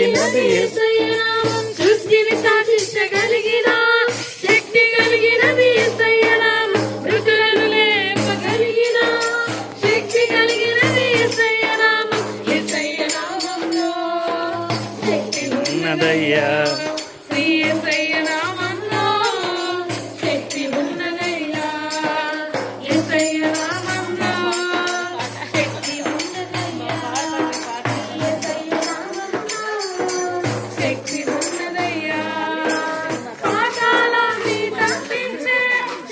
కలిగినది. సృష్టిని శాసించగలిగిన శక్తి కలిగినది యేసయ్య నామం.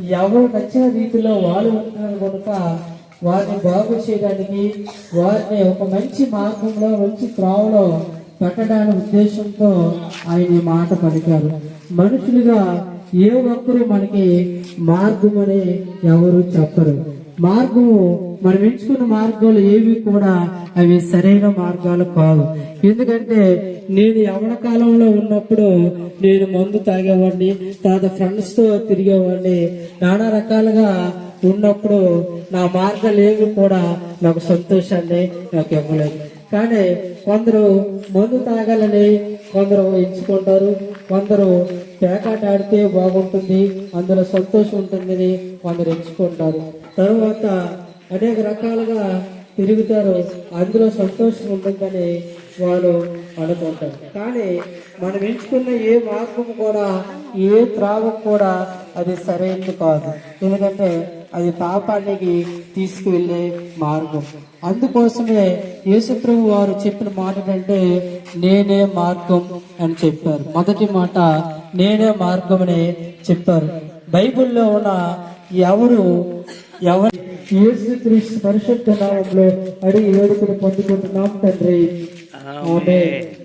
ఎవరు నచ్చిన రీతిలో వాళ్ళు ఉంటున్నారు కనుక వారిని బాగు చేయడానికి వారిని ఒక మంచి మార్గంలో మంచి త్రోవలో పెట్టడానికి ఉద్దేశంతో ఆయన మాట పలికారు. మనుషులుగా ఏ ఒక్కరు మనకి మార్గం అని ఎవరు చెప్పరు. మార్గము మనం ఎంచుకున్న మార్గాలు ఏవి కూడా అవి సరైన మార్గాలు కావు. ఎందుకంటే నేను యవన కాలంలో ఉన్నప్పుడు నేను మందు తాగేవాడిని తర్వాత ఫ్రెండ్స్తో తిరిగేవాడిని నానా రకాలుగా ఉన్నప్పుడు నా మార్గాలు ఏవి కూడా నాకు సంతోషాన్ని నాకు ఇవ్వలేదు. కానీ కొందరు మందు తాగాలని కొందరు ఎంచుకుంటారు. కొందరు పేకాట ఆడితే బాగుంటుంది అందులో సంతోషం ఉంటుందని కొందరు ఎంచుకుంటారు. తర్వాత అనేక రకాలుగా తిరుగుతారు అందులో సంతోషం ఉంటుందని వాళ్ళు అనుకుంటారు కానీ మనం ఎంచుకున్న ఏ మార్గం కూడా ఏ త్రాగం కూడా అది సరైనది కాదు. ఎందుకంటే అది పాపానికి తీసుకువెళ్ళే మార్గం. అందుకోసమే యేసుప్రభు వారు చెప్పిన మాట ఏంటంటే నేనే మార్గం అని చెప్పారు. మొదటి మాట నేనే మార్గం అని చెప్పారు. బైబిల్లో ఉన్న ఎవరు ఎవరు? యేసు పరిశుద్ధ నామంలో అడిగి వేడుకలు పొందుకుంటున్నాం తండ్రి. ਆਮੇਨ